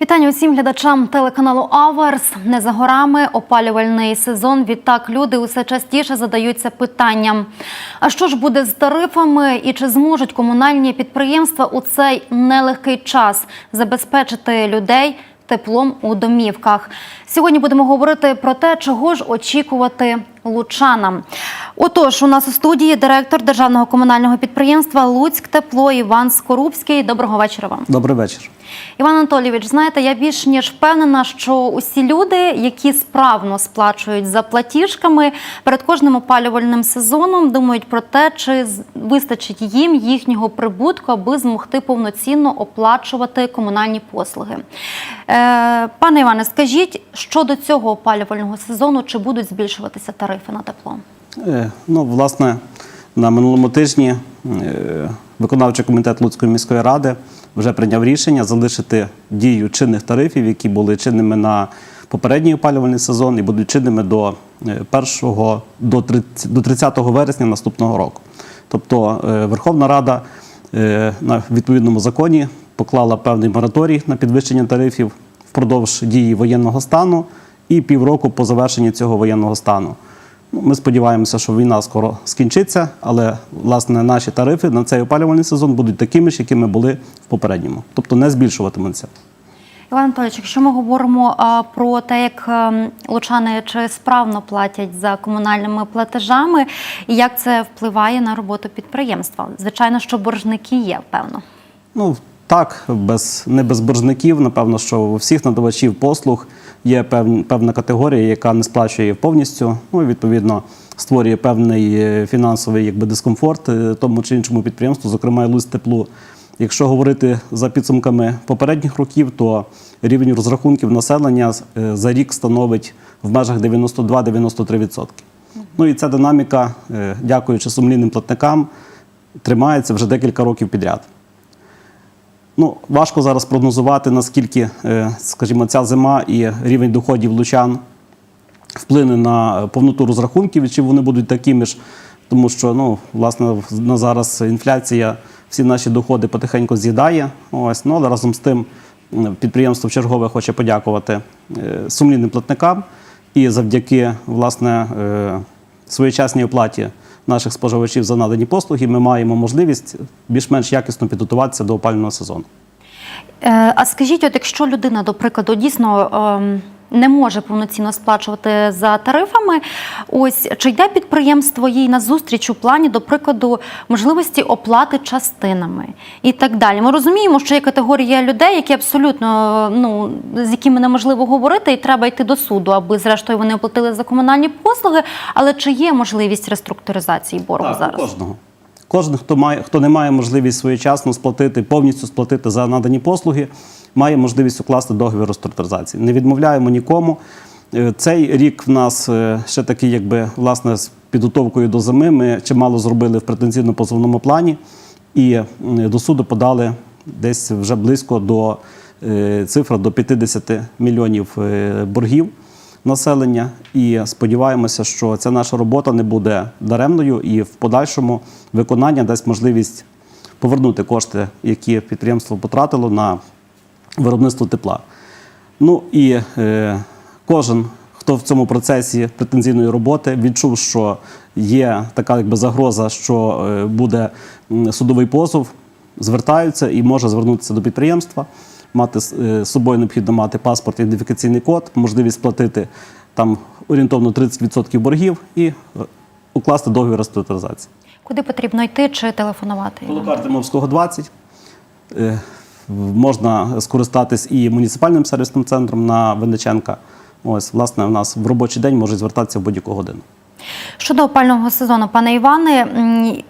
Вітання усім глядачам телеканалу Аверс. Не за горами опалювальний сезон. Відтак люди усе частіше задаються питанням: а що ж буде з тарифами і чи зможуть комунальні підприємства у цей нелегкий час забезпечити людей теплом у домівках? Сьогодні будемо говорити про те, чого ж очікувати лучанам. Отож, у нас у студії директор державного комунального підприємства Луцьк Тепло Іван Скорубський. Доброго вечора вам. Добрий вечір. Іван Анатолійович, знаєте, я більш ніж впевнена, що усі люди, які справно сплачують за платіжками перед кожним опалювальним сезоном, думають про те, чи вистачить їм їхнього прибутку, аби змогти повноцінно оплачувати комунальні послуги. Е, пане Іване, скажіть, що до цього опалювального сезону, чи будуть збільшуватися тарифи на тепло? Е, Ну, власне, на минулому тижні е, виконавчий комітет Луцької міської ради вже прийняв рішення залишити дію чинних тарифів, які були чинними на попередній опалювальний сезон і будуть чинними до е, 1 до 30, до 30 вересня наступного року. Тобто е, Верховна Рада е, на відповідному законі поклала певний мораторій на підвищення тарифів впродовж дії воєнного стану і півроку по завершенні цього воєнного стану. Ну, Ми сподіваємося, що війна скоро скінчиться, але власне наші тарифи на цей опалювальний сезон будуть такими ж, якими були в попередньому, тобто не збільшуватимуться. Іван Анатолійович, якщо ми говоримо а, про те, як ем, лучани чи справно платять за комунальними платежами, і як це впливає на роботу підприємства? Звичайно, що боржники є, певно. Ну так, без не без боржників. Напевно, що у всіх надавачів послуг є пев, певна категорія, яка не сплачує повністю. Ну і відповідно створює певний е, фінансовий якби дискомфорт е, тому чи іншому підприємству, зокрема і теплу. Якщо говорити за підсумками попередніх років, то рівень розрахунків населення е, за рік становить в межах 92-93%. Ну і ця динаміка, дякуючи сумлінним платникам, тримається вже декілька років підряд. Ну, важко зараз прогнозувати, наскільки, е, скажімо, ця зима і рівень доходів лучан вплине на повноту розрахунків, чи вони будуть такими ж, тому що ну, власне на зараз інфляція всі наші доходи потихеньку з'їдає. Ось, ну, але разом з тим підприємство в чергове хоче подякувати е, сумлінним платникам і завдяки власне е, своєчасній оплаті наших споживачів за надані послуги ми маємо можливість більш-менш якісно підготуватися до опалювального сезону. Е, а скажіть, от якщо людина, до прикладу, дійсно ем, не може повноцінно сплачувати за тарифами, ось чи йде підприємство їй на зустріч у плані, до прикладу, можливості оплати частинами і так далі. Ми розуміємо, що є категорія людей, які абсолютно ну з якими неможливо говорити, і треба йти до суду, аби зрештою вони оплатили за комунальні послуги. Але чи є можливість реструктуризації боргу Так, зараз? кожного. Кожен, хто має, хто не має можливість своєчасно сплатити, повністю сплатити за надані послуги, має можливість укласти договір реструктуризації. Не відмовляємо нікому. Е, Цей рік в нас е, ще такий, якби власне з підготовкою до зими. Ми чимало зробили в претензійно-позовному плані і до суду подали десь вже близько до е, цифра до 50 мільйонів боргів населення. І сподіваємося, що ця наша робота не буде даремною і в подальшому виконання дасть можливість повернути кошти, які підприємство потратило на виробництво тепла. Ну і е, кожен, хто в цьому процесі претензійної роботи, відчув, що є така якби загроза, що е, буде судовий позов, звертаються і може звернутися до підприємства. Мати з е, з собою необхідно мати паспорт, ідентифікаційний код, можливість сплатити там орієнтовно 30% боргів і е, укласти договір реструктуризації. Куди потрібно йти чи телефонувати? Вулика Артемовського 20. Е, Можна скористатись і муніципальним сервісним центром на Винниченка. Ось, власне, у нас в робочий день можуть звертатися в будь-яку годину. Щодо опального сезону, пане Іване,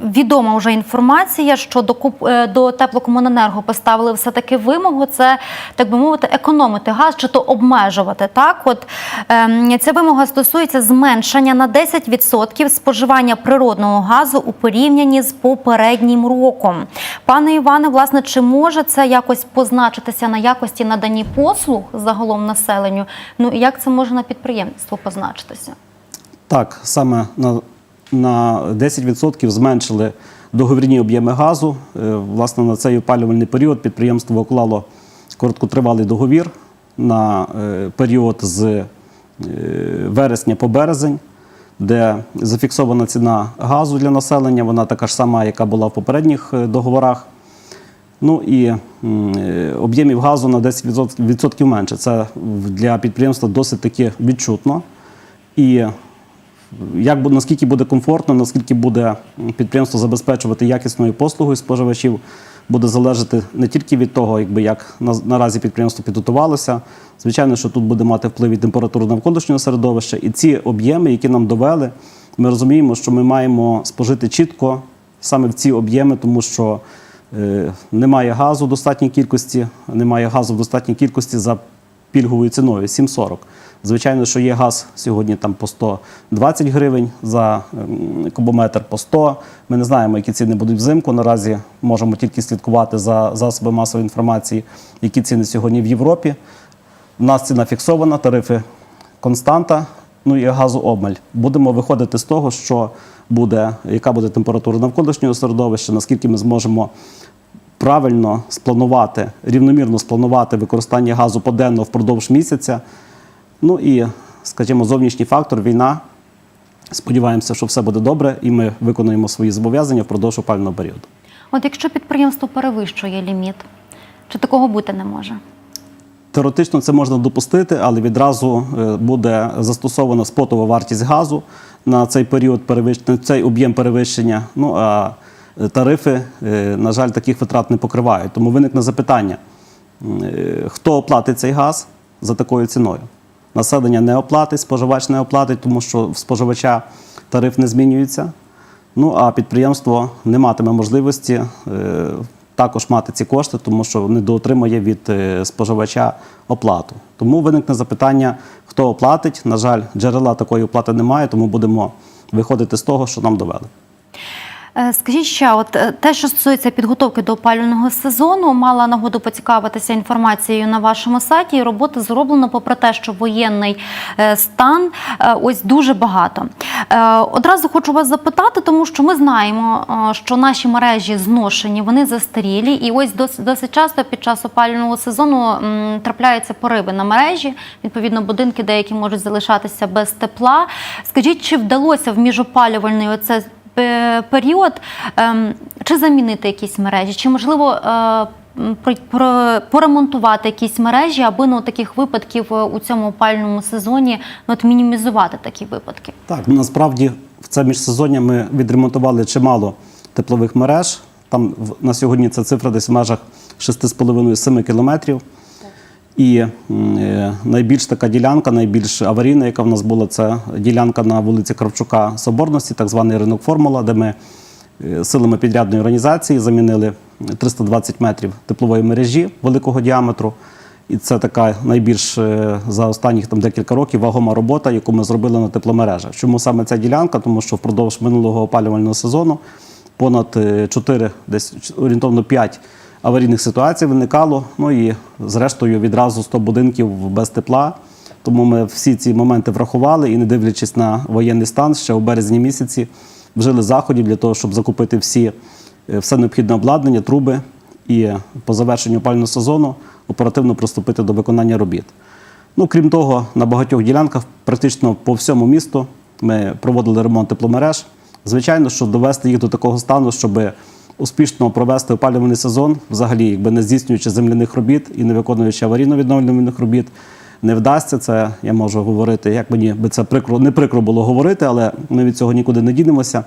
відома вже інформація, що до куп- е, до теплокомуненерго поставили все таки вимогу. Це так би мовити, економити газ чи то обмежувати. Так, от ем, ця вимога стосується зменшення на 10% споживання природного газу у порівнянні з попереднім роком. Пане Іване, власне, чи може це якось позначитися на якості надані послуг загалом населенню? Ну і як це може на підприємство позначитися? Так, саме на, на 10% зменшили договірні об'єми газу. Е, Власне, на цей опалювальний період підприємство уклало короткотривалий договір на е, період з е, вересня по березень, де зафіксована ціна газу для населення. Вона така ж сама, яка була в попередніх договорах. Ну і об'ємів газу на 10% менше. Це для підприємства досить таки відчутно. І як наскільки буде комфортно, наскільки буде підприємство забезпечувати якісною послугою споживачів, буде залежати не тільки від того, якби як на, наразі підприємство підготувалося. Звичайно, що тут буде мати вплив і температура навколишнього середовища. І ці об'єми, які нам довели, ми розуміємо, що ми маємо спожити чітко саме в ці об'єми, тому що е, немає газу в достатній кількості, немає газу в достатній кількості за пільговою ціною 7,40. Звичайно, що є газ сьогодні там по 120 гривень за кубометр по 100. Ми не знаємо, які ціни будуть взимку. Наразі можемо тільки слідкувати за засоби масової інформації, які ціни сьогодні в Європі. У нас ціна фіксована, тарифи константа, ну і газообмаль. Будемо виходити з того, що буде, яка буде температура навколишнього середовища, наскільки ми зможемо правильно спланувати, рівномірно спланувати використання газу поденно впродовж місяця. Ну і, скажімо, зовнішній фактор війна. Сподіваємося, що все буде добре, і ми виконуємо свої зобов'язання впродовж опального періоду. От якщо підприємство перевищує ліміт, чи такого бути не може? Теоретично це можна допустити, але відразу е, буде застосована спотова вартість газу на цей період перевищення, цей об'єм перевищення. Ну а тарифи, е, на жаль, таких витрат не покривають. Тому виникне запитання: е, хто оплатить цей газ за такою ціною? Населення не оплатить, споживач не оплатить, тому що в споживача тариф не змінюється. Ну а підприємство не матиме можливості е, також мати ці кошти, тому що не доотримує від споживача оплату. Тому виникне запитання, хто оплатить. На жаль, джерела такої оплати немає, тому будемо виходити з того, що нам довели. Е, Скажіть ще, от е, те, що стосується підготовки до опалювального сезону, мала нагоду поцікавитися інформацією на вашому сайті. І роботи зроблено, попри те, що воєнний е, стан ось дуже багато. Одразу хочу вас запитати, тому що ми знаємо, що наші мережі зношені, вони застарілі, і ось досить, досить часто під час опалювального сезону м, трапляються пориви на мережі. Відповідно, будинки деякі можуть залишатися без тепла. Скажіть, чи вдалося в міжопалювальний оце період ем, чи замінити якісь мережі, чи можливо е, поремонтувати якісь мережі, аби ну, таких випадків е, у цьому опальному сезоні ну, от, мінімізувати такі випадки? Так, насправді в це міжсезоння ми відремонтували чимало теплових мереж. Там на сьогодні ця цифра десь в межах 6,5-7 кілометрів. І е, найбільш така ділянка, найбільш аварійна, яка в нас була, це ділянка на вулиці Кравчука Соборності, так званий ринок Формула, де ми е, силами підрядної організації замінили 320 метрів теплової мережі великого діаметру. І це така найбільш е, за останніх там декілька років вагома робота, яку ми зробили на тепломережах. Чому саме ця ділянка? Тому що впродовж минулого опалювального сезону понад 4, десь орієнтовно 5 аварійних ситуацій виникало. Ну і зрештою відразу 100 будинків без тепла. Тому ми всі ці моменти врахували і, не дивлячись на воєнний стан, ще у березні місяці вжили заходів для того, щоб закупити всі, е, все необхідне обладнання, труби і по завершенню опалювального сезону оперативно приступити до виконання робіт. Ну, крім того, на багатьох ділянках, практично по всьому місту, ми проводили ремонт тепломереж. Звичайно, що довести їх до такого стану, щоб успішно провести опалювальний сезон, взагалі, якби не здійснюючи земляних робіт і не виконуючи аварійно-відновлювальних робіт, не вдасться. Це я можу говорити, як мені би це прикро не прикро було говорити, але ми від цього нікуди не дінемося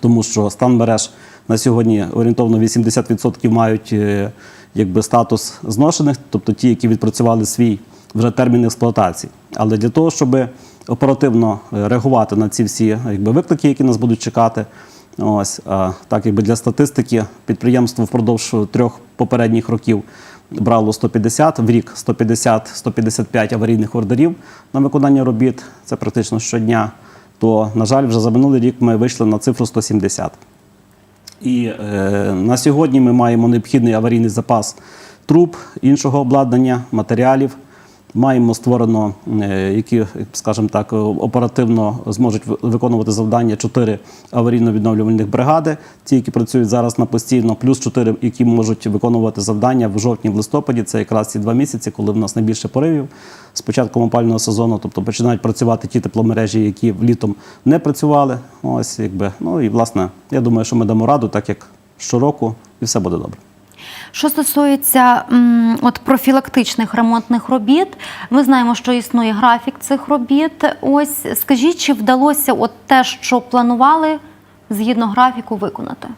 тому що стан мереж на сьогодні орієнтовно 80% мають е, якби, статус зношених, тобто ті, які відпрацювали свій вже термін експлуатації. Але для того, щоб оперативно е, реагувати на ці всі якби, виклики, які нас будуть чекати, ось так якби для статистики підприємство впродовж трьох попередніх років брало 150, в рік 150-155 аварійних ордерів на виконання робіт. Це практично щодня то, на жаль, вже за минулий рік ми вийшли на цифру 170. І е, на сьогодні ми маємо необхідний аварійний запас труб, іншого обладнання, матеріалів. Маємо створено, е, які, скажімо так, оперативно зможуть ви- виконувати завдання чотири аварійно-відновлювальних бригади, ті, які працюють зараз на постійно, плюс чотири, які можуть виконувати завдання в жовтні, в листопаді. Це якраз ці два місяці, коли в нас найбільше поривів з початком опального сезону. Тобто починають працювати ті тепломережі, які літом не працювали. Ось якби ну і власне, я думаю, що ми дамо раду, так як щороку, і все буде добре. Що стосується от профілактичних ремонтних робіт, ми знаємо, що існує графік цих робіт. Ось скажіть, чи вдалося от те, що планували, згідно графіку, виконати?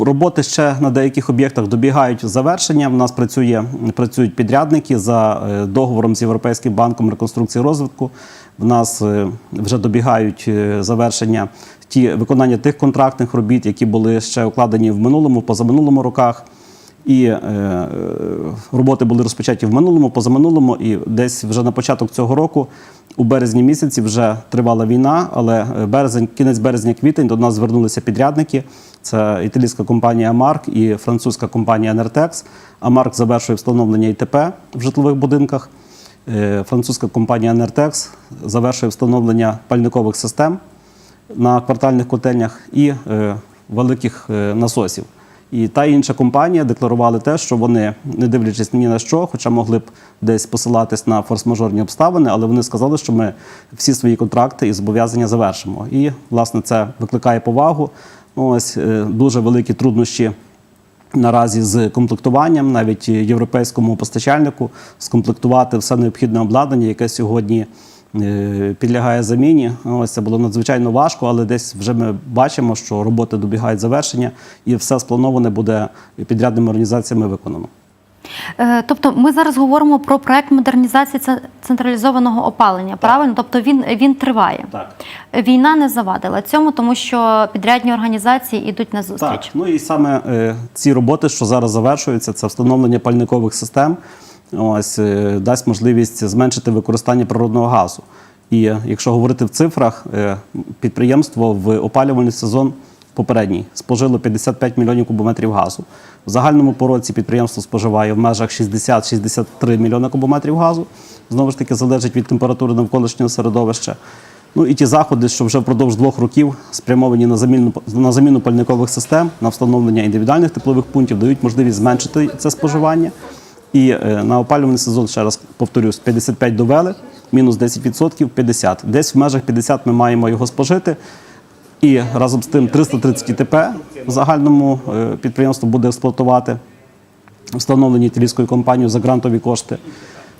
Роботи ще на деяких об'єктах добігають завершення. В нас працює, працюють підрядники за е, договором з Європейським банком реконструкції і розвитку. В нас е, вже добігають е, завершення ті виконання тих контрактних робіт, які були ще укладені в минулому, позаминулому роках. І е, е, роботи були розпочаті в минулому, позаминулому, і десь вже на початок цього року, у березні місяці, вже тривала війна, але березень, кінець березня-квітень до нас звернулися підрядники. Це італійська компанія Амарк і французька компанія Нертекс. Амарк завершує встановлення ІТП в житлових будинках. Е, Французька компанія Нертекс завершує встановлення пальникових систем на квартальних котельнях і е, великих е, насосів. І та інша компанія декларували те, що вони, не дивлячись ні на що, хоча могли б десь посилатись на форс-мажорні обставини, але вони сказали, що ми всі свої контракти і зобов'язання завершимо. І, власне, це викликає повагу. Ну, Ось дуже великі труднощі наразі з комплектуванням, навіть європейському постачальнику, скомплектувати все необхідне обладнання, яке сьогодні е, підлягає заміні. Ось це було надзвичайно важко, але десь вже ми бачимо, що роботи добігають завершення, і все сплановане буде підрядними організаціями виконано. Е, Тобто ми зараз говоримо про проект модернізації централізованого опалення, правильно? Тобто він, він триває. Так. Війна не завадила цьому, тому що підрядні організації йдуть на зустріч. Так, ну і саме е, ці роботи, що зараз завершуються, це встановлення пальникових систем. Ось е, дасть можливість зменшити використання природного газу. І е, якщо говорити в цифрах, е, підприємство в опалювальний сезон попередній спожило 55 мільйонів кубометрів газу. В загальному по році підприємство споживає в межах 60-63 мільйони кубометрів газу. Знову ж таки, залежить від температури навколишнього середовища. Ну і ті заходи, що вже впродовж двох років спрямовані на заміну на заміну пальникових систем, на встановлення індивідуальних теплових пунктів, дають можливість зменшити це споживання. І е, на опалювальний сезон, ще раз повторюсь, 55 довели, мінус 10% 50. Десь в межах 50 ми маємо його спожити. І разом з тим 330 ТП в загальному е, підприємство буде експлуатувати встановлені італійською компанією за грантові кошти.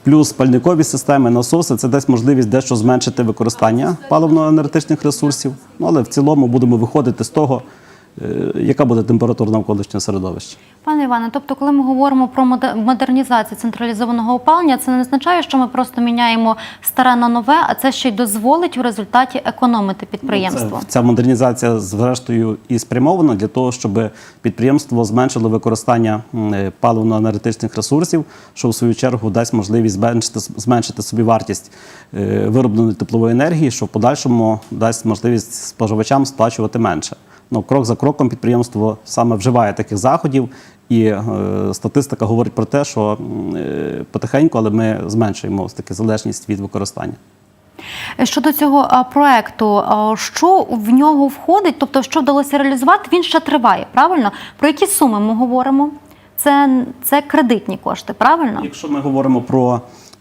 Плюс пальникові системи, насоси це дасть можливість дещо зменшити використання паливно-енергетичних ресурсів. Ну, але в цілому будемо виходити з того, яка буде температура навколишнього середовища. Пане Іване, тобто, коли ми говоримо про модернізацію централізованого опалення, це не означає, що ми просто міняємо старе на нове, а це ще й дозволить у результаті економити підприємство. Це, ця модернізація зрештою і спрямована для того, щоб підприємство зменшило використання е, паливно-енергетичних ресурсів, що в свою чергу дасть можливість зменшити, зменшити собі вартість е, виробленої теплової енергії, що в подальшому дасть можливість споживачам сплачувати менше. Ну, крок за кроком підприємство саме вживає таких заходів, і е, статистика говорить про те, що е, потихеньку, але ми зменшуємо таки залежність від використання. Щодо цього проекту, що в нього входить, тобто що вдалося реалізувати, він ще триває, правильно? Про які суми ми говоримо? Це, це кредитні кошти, правильно? Якщо ми говоримо про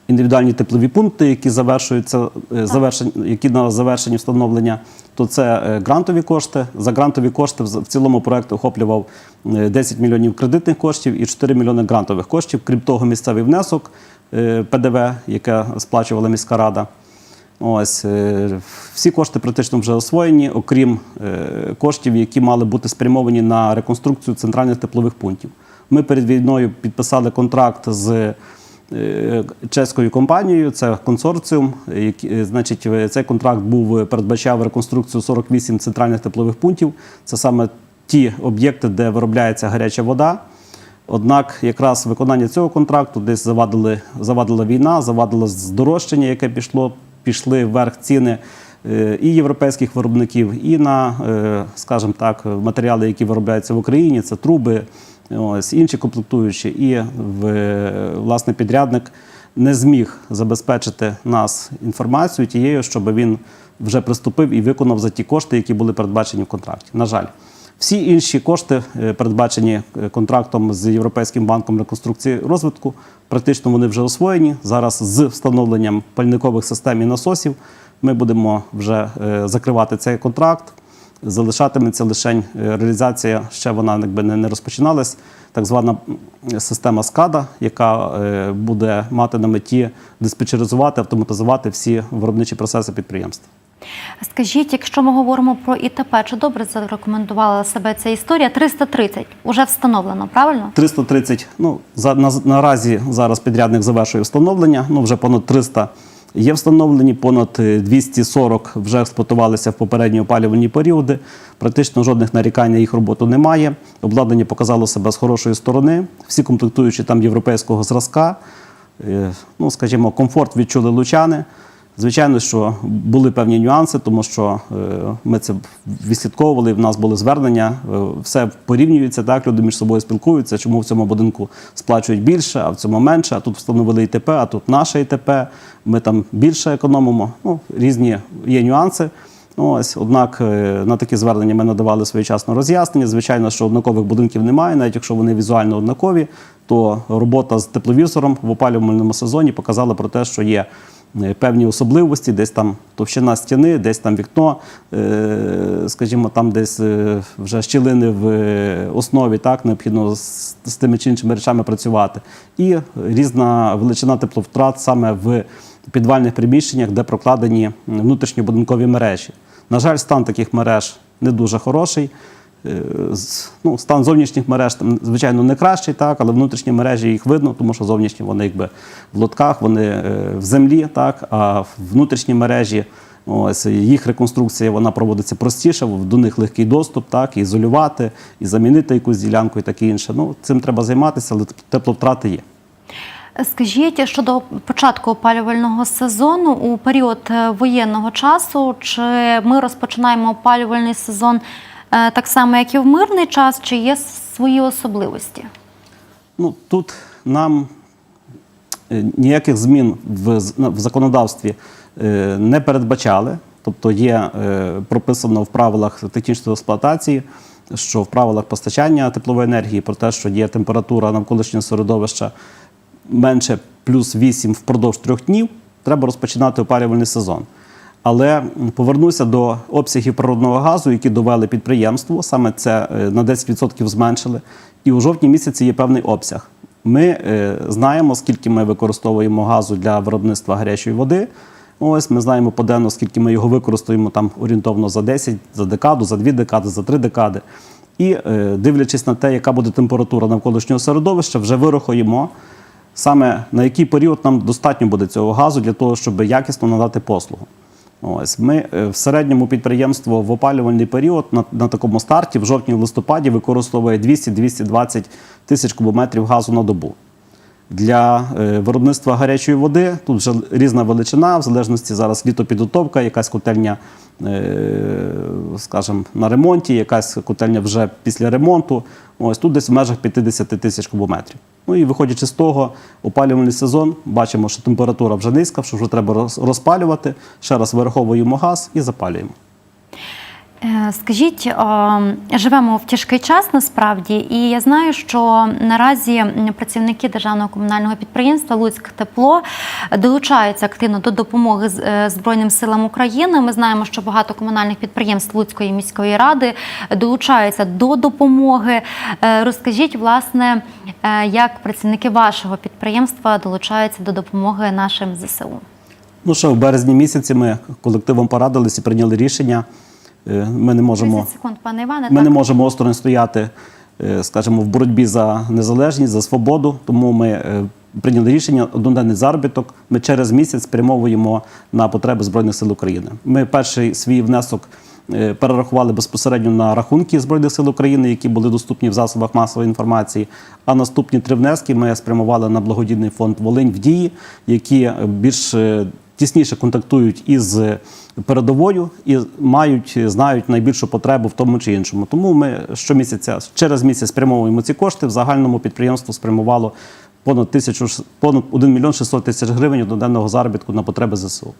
індивідуальні теплові пункти, які завершуються, е, завершені, які на завершенні встановлення, то це е, грантові кошти. За грантові кошти в цілому проект охоплював е, 10 мільйонів кредитних коштів і 4 мільйони грантових коштів. Крім того, місцевий внесок е, ПДВ, яке сплачувала міська рада. Ось е, всі кошти практично вже освоєні, окрім е, коштів, які мали бути спрямовані на реконструкцію центральних теплових пунктів. Ми перед війною підписали контракт з е, чеською компанією, це консорціум. е, Значить, е, цей контракт був е, передбачав реконструкцію 48 центральних теплових пунктів. Це саме ті об'єкти, де виробляється гаряча вода. Однак якраз виконання цього контракту десь завадили, завадила війна, завадило здорожчання, яке пішло, пішли вверх ціни е, і європейських виробників, і на, е, скажімо так, матеріали, які виробляються в Україні, це труби, ось інші комплектуючі, і е, власне підрядник не зміг забезпечити нас інформацією тією, щоб він вже приступив і виконав за ті кошти, які були передбачені в контракті. На жаль, всі інші кошти, е, передбачені е, контрактом з Європейським банком реконструкції розвитку, практично вони вже освоєні. Зараз з встановленням пальникових систем і насосів ми будемо вже закривати цей контракт. Залишатиметься лише е, реалізація, ще вона якби не, не розпочиналась. Так звана система СКАДА, яка е, буде мати на меті диспетчеризувати, автоматизувати всі виробничі процеси підприємства. Скажіть, якщо ми говоримо про ІТП, чи добре зарекомендувала себе ця історія? 330 вже встановлено, правильно? 330, ну за на, наразі зараз підрядник завершує встановлення. Ну вже понад 300 є встановлені, понад е, 240 вже експлуатувалися в попередні опалювальні періоди. Практично жодних нарікань на їх роботу немає. Обладнання показало себе з хорошої сторони. Всі комплектуючі там європейського зразка. Е, Ну, скажімо, комфорт відчули лучани. Звичайно, що були певні нюанси, тому що е, ми це відслідковували. В нас були звернення, е, все порівнюється. Так, люди між собою спілкуються. Чому в цьому будинку сплачують більше, а в цьому менше. А тут встановили ІТП, а тут наше ІТП. Ми там більше економимо. Ну, різні є нюанси. Ну, ось, однак е, на такі звернення ми надавали своєчасно роз'яснення. Звичайно, що однакових будинків немає, навіть якщо вони візуально однакові, то робота з тепловізором в опалювальному сезоні показала про те, що є певні особливості, десь там товщина стіни, десь там вікно, е, скажімо, там десь е, вже щілини в е, основі, так необхідно з тими чи іншими речами працювати. І різна величина тепловтрат саме в підвальних приміщеннях, де прокладені внутрішньобудинкові мережі. На жаль, стан таких мереж не дуже хороший. Е, Ну, стан зовнішніх мереж там, звичайно, не кращий, так, але внутрішні мережі їх видно, тому що зовнішні вони якби в лотках, вони е, в землі, так, а внутрішні мережі, ось їх реконструкція вона проводиться простіше, до них легкий доступ, так, ізолювати, і замінити якусь ділянку і таке інше. Ну, цим треба займатися, але тепловтрати є. Скажіть щодо початку опалювального сезону у період е, воєнного часу, чи ми розпочинаємо опалювальний сезон так само, як і в мирний час, чи є свої особливості? Ну, тут нам е, ніяких змін в, в законодавстві е, не передбачали. Тобто є е, прописано в правилах технічної експлуатації, що в правилах постачання теплової енергії про те, що є температура навколишнього середовища менше плюс 8 впродовж трьох днів, треба розпочинати опалювальний сезон. Але повернуся до обсягів природного газу, які довели підприємство. Саме це е, на 10% зменшили. І у жовтні місяці є певний обсяг. Ми е, знаємо, скільки ми використовуємо газу для виробництва гарячої води. Ось ми знаємо поденно, скільки ми його використовуємо там орієнтовно за 10, за декаду, за дві декади, за три декади. І е, дивлячись на те, яка буде температура навколишнього середовища, вже вирахуємо саме на який період нам достатньо буде цього газу для того, щоб якісно надати послугу. Ось ми е, в середньому підприємство в опалювальний період на, на такому старті в жовтні листопаді використовує 200-220 тисяч кубометрів газу на добу. Для е, виробництва гарячої води тут вже різна величина, в залежності зараз літопідготовка, якась котельня, е, скажімо, на ремонті, якась котельня вже після ремонту. Ось тут десь в межах 50 тисяч кубометрів. Ну і виходячи з того, опалювальний сезон, бачимо, що температура вже низька, що вже треба розпалювати. Ще раз вираховуємо газ і запалюємо. Е, Скажіть, живемо в тяжкий час насправді, і я знаю, що наразі працівники державного комунального підприємства Луцьк Тепло долучаються активно до допомоги е, Збройним силам України. Ми знаємо, що багато комунальних підприємств Луцької міської ради долучаються до допомоги. Е, Розкажіть, власне, як працівники вашого підприємства долучаються до допомоги нашим ЗСУ. Ну що, в березні місяці ми колективом порадилися і прийняли рішення. Е, Ми не можемо. секунд, пане Іване. Ми так? не можемо осторонь стояти, е, скажімо, в боротьбі за незалежність, за свободу. Тому ми е, прийняли рішення одноденний заробіток. Ми через місяць спрямовуємо на потреби Збройних сил України. Ми перший свій внесок перерахували безпосередньо на рахунки Збройних сил України, які були доступні в засобах масової інформації. А наступні три внески ми спрямували на благодійний фонд Волинь в дії, які більш тісніше контактують із передовою і мають, знають найбільшу потребу в тому чи іншому. Тому ми щомісяця через місяць спрямовуємо ці кошти. В загальному підприємство спрямувало понад тисячу понад 1 мільйон 600 тисяч гривень денного заробітку на потреби ЗСУ.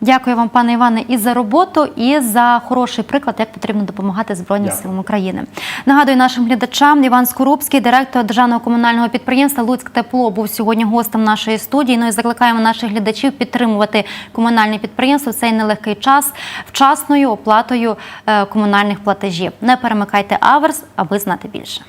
Дякую вам, пане Іване, і за роботу, і за хороший приклад, як потрібно допомагати Збройним Дякую. силам України. Нагадую нашим глядачам, Іван Скорубський, директор державного комунального підприємства Луцьк Тепло, був сьогодні гостем нашої студії. Ну і закликаємо наших глядачів підтримувати комунальне підприємство в цей нелегкий час вчасною оплатою е, комунальних платежів. Не перемикайте аверс, аби знати більше.